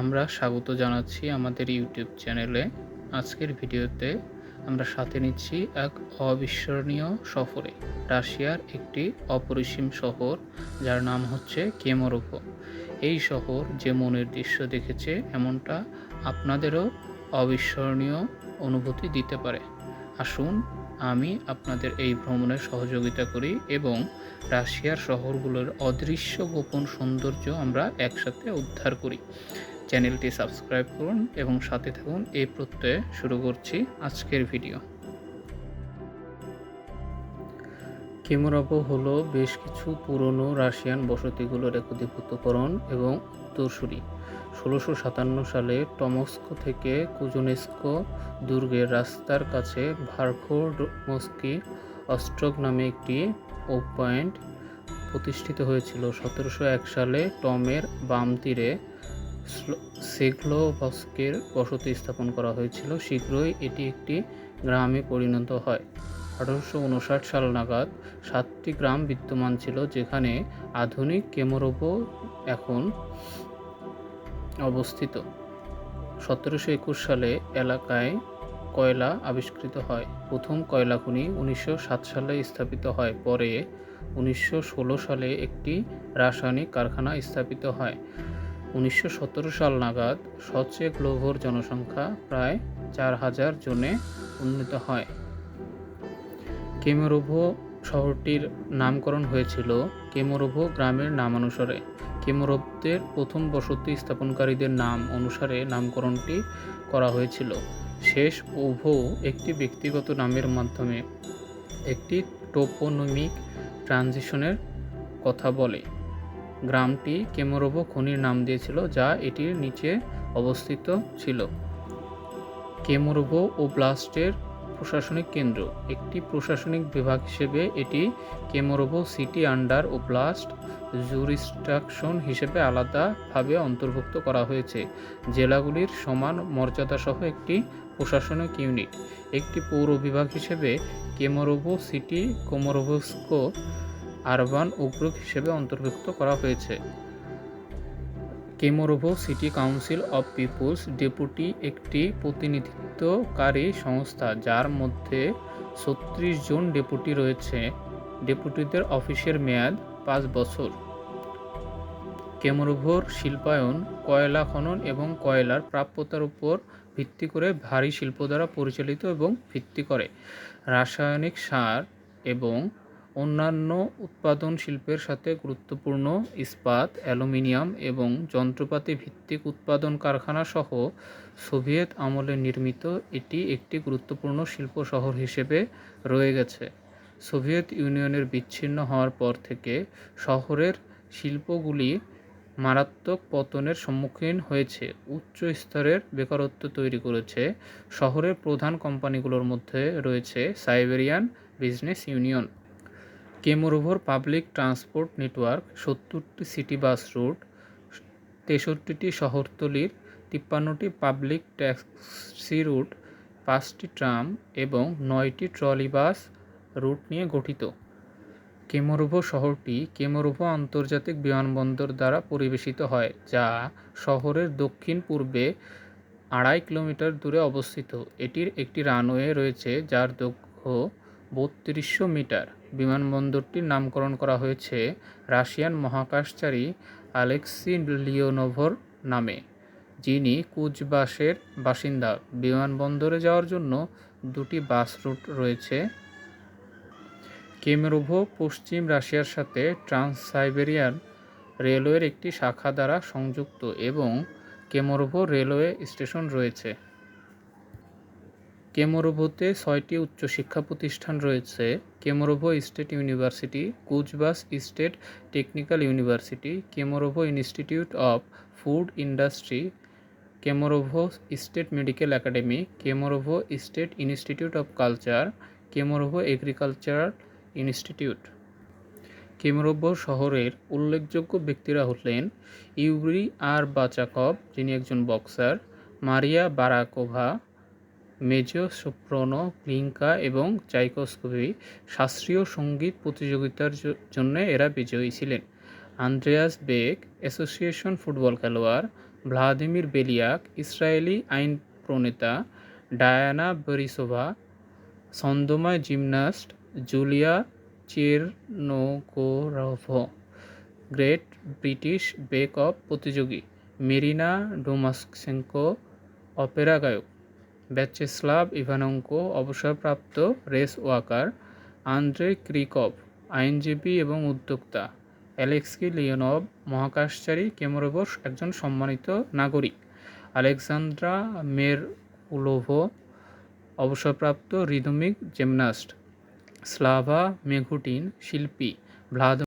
আমরা স্বাগত জানাচ্ছি আমাদের ইউটিউব চ্যানেলে। আজকের ভিডিওতে আমরা সাথে নিচ্ছি এক অবিস্মরণীয় সফরে, রাশিয়ার একটি অপরিসীম শহর, যার নাম হচ্ছে কেমরোভো। এই শহর যে মনের দৃশ্য দেখেছে, এমনটা আপনাদেরও অবিস্মরণীয় অনুভূতি দিতে পারে। আসুন, আমি আপনাদের এই ভ্রমণে সহযোগিতা করি এবং রাশিয়ার শহরগুলোর অদৃশ্য গোপন সৌন্দর্য আমরা একসাথে উদ্ধার করি। চ্যানেলটি সাবস্ক্রাইব করুন এবং সাথে থাকুন। এই প্রত্যয়ে শুরু করছি আজকের ভিডিও। কিমোরাবো হলো বেশ কিছু পুরনো রাশিয়ান বসতিগুলোর একীভূতকরণ এবং উত্তরসূরি। ষোলোশো সাতান্ন সালে টমস্কো থেকে কুজনেস্কো দুর্গের রাস্তার কাছে ভার্খোডমস্কি অস্ট্রক নামে একটি ও পয়েন্ট প্রতিষ্ঠিত হয়েছিল। সতেরোশো এক সালে টমের বাম তীরে সেগলোভস্কের বসতি স্থাপন করা হয়েছিল। শীঘ্রই এটি একটি গ্রামে পরিণত হয়। আঠারোশো উনষাট সাল নাগাদ সাতটি গ্রাম বিদ্যমান ছিল, যেখানে আধুনিক কেমরোবো এখন অবস্থিত। সতেরোশো একুশ সালে এলাকায় কয়লা আবিষ্কৃত হয়। প্রথম কয়লা খনি উনিশশো সাত সালে স্থাপিত হয়, পরে উনিশশো ষোলো সালে একটি রাসায়নিক কারখানা স্থাপিত হয়। উনিশশো সতেরো সাল নাগাদ সচে গ্লোভোর জনসংখ্যা প্রায় চার হাজার জনে উন্নীত হয়। কেমরোভো শহরটির নামকরণ হয়েছিল কেমরোভো গ্রামের নামানুসারে। কেমরোভদের প্রথম বসতি স্থাপনকারীদের নাম অনুসারে নামকরণটি করা হয়েছিল। শেষ ওভো একটি ব্যক্তিগত নামের মাধ্যমে একটি টোপোনমিক ট্রানজিশনের কথা বলে। গ্রামটি কেমরোভো খনির নাম দিয়েছিল, যা এটির নিচে অবস্থিত ছিল। কেমরোভো ও ব্লাস্টের প্রশাসনিক কেন্দ্র। একটি প্রশাসনিক বিভাগ হিসেবে এটি Kemerovo city under oblast jurisdiction হিসেবে আলাদাভাবে অন্তর্ভুক্ত করা হয়েছে। জেলাগুলির সমান মর্যাদাসহ একটি প্রশাসনিক ইউনিট। একটি পৌর বিভাগ হিসেবে কেমরোভো সিটি, কোমরোভস্কো আরবান উগ্রুক হিসেবে অন্তর্ভুক্ত করা হয়েছে। Kemerovo city council of people's deputy একটি প্রতিনিধিত্বকারী সংস্থা, যার মধ্যে ছত্রিশ জন ডেপুটি রয়েছে। ডেপুটিদের অফিসের মেয়াদ পাঁচ বছর। কেমরোভোর শিল্পায়ন, কয়লা খনন এবং কয়লার প্রাপ্যতার উপর ভিত্তি করে ভারী শিল্প দ্বারা পরিচালিত এবং ভিত্তি করে। রাসায়নিক সার এবং অন্যান্য উৎপাদন শিল্পের সাথে গুরুত্বপূর্ণ ইস্পাত, অ্যালুমিনিয়াম এবং যন্ত্রপাতি ভিত্তিক উৎপাদন কারখানা সহ সোভিয়েত আমলে নির্মিত এটি একটি গুরুত্বপূর্ণ শিল্প শহর হিসেবে রয়ে গেছে। সোভিয়েত ইউনিয়নের বিচ্ছিন্ন হওয়ার পর থেকে শহরের শিল্পগুলি মারাত্মক পতনের সম্মুখীন হয়েছে। উচ্চ স্তরের বেকারত্ব তৈরি করেছে। শহরের প্রধান কোম্পানিগুলোর মধ্যে রয়েছে সাইবেরিয়ান বিজনেস ইউনিয়ন। কেমরোভোর পাবলিক ট্রান্সপোর্ট নেটওয়ার্ক, সত্তরটি সিটি বাস রুট, তেষট্টিটি শহরতলির, তিপ্পান্নটি পাবলিক ট্যাক্সি রুট, পাঁচটি ট্রাম এবং নয়টি ট্রলি বাস রুট নিয়ে গঠিত। কেমরোভো শহরটি কেমরোভো আন্তর্জাতিক বিমানবন্দর দ্বারা পরিবেশিত হয়, যা শহরের দক্ষিণ পূর্বে আড়াই কিলোমিটার দূরে অবস্থিত। এটির একটি রানওয়ে রয়েছে, যার দৈর্ঘ্য বত্রিশশো মিটার। বিমানবন্দরটির নামকরণ করা হয়েছে রাশিয়ান মহাকাশচারী আলেক্সি লিওনোভর নামে, যিনি কুচবাসের বাসিন্দা। বিমানবন্দরে যাওয়ার জন্য দুটি বাস রুট রয়েছে। কেমেরোভো পশ্চিম রাশিয়ার সাথে ট্রান্স সাইবেরিয়ান রেলওয়ের একটি শাখা দ্বারা সংযুক্ত এবং কেমরোভো রেলওয়ে স্টেশন রয়েছে। কেমরোভোতে ছয়টি উচ্চশিক্ষা প্রতিষ্ঠান রয়েছে। Kemerovo state university, Kuzbass state technical university, Kemerovo institute of food industry, Kemerovo state medical academy, Kemerovo state institute of culture, Kemerovo agricultural institute. Kemerovo শহরের উল্লেখযোগ্য ব্যক্তিরা হলেন ইউরি আর বাচাকভ যিনি একজন বক্সার, মারিয়া বারাকোভা মেজো সোপ্রনো গ্লিঙ্কা এবং চাইকোস্কোভি শাস্ত্রীয় সংগীত প্রতিযোগিতার জন্য এরা বিজয়ী ছিলেন। আন্দ্রেয়াস বেক অ্যাসোসিয়েশন ফুটবল খেলোয়াড়, ভ্লাদিমির বেলিয়াক, ইসরায়েলি আইন প্রণেতা, Diana Borisova ছন্দময় gymnast Julia Chernogorov Great British Bake off প্রতিযোগী মেরিনা ডোমাসেঙ্কো অপেরা গায়ক। ব্যাচেস্লাভ ইভানঙ্কো, অবসরপ্রাপ্ত রেস ওয়াকার আন্দ্রে ক্রিকভ, আইনজীবী এবং উদ্যোক্তা। অ্যালেক্সি লিওনভ, মহাকাশচারী কেমরোবস একজন সম্মানিত নাগরিক। আলেকজান্দ্রা মেরকুলোভো অবসরপ্রাপ্ত রিদমিক জিমন্যাস্ট স্লাভা মেঘুটিন, শিল্পী। ভ্লাদ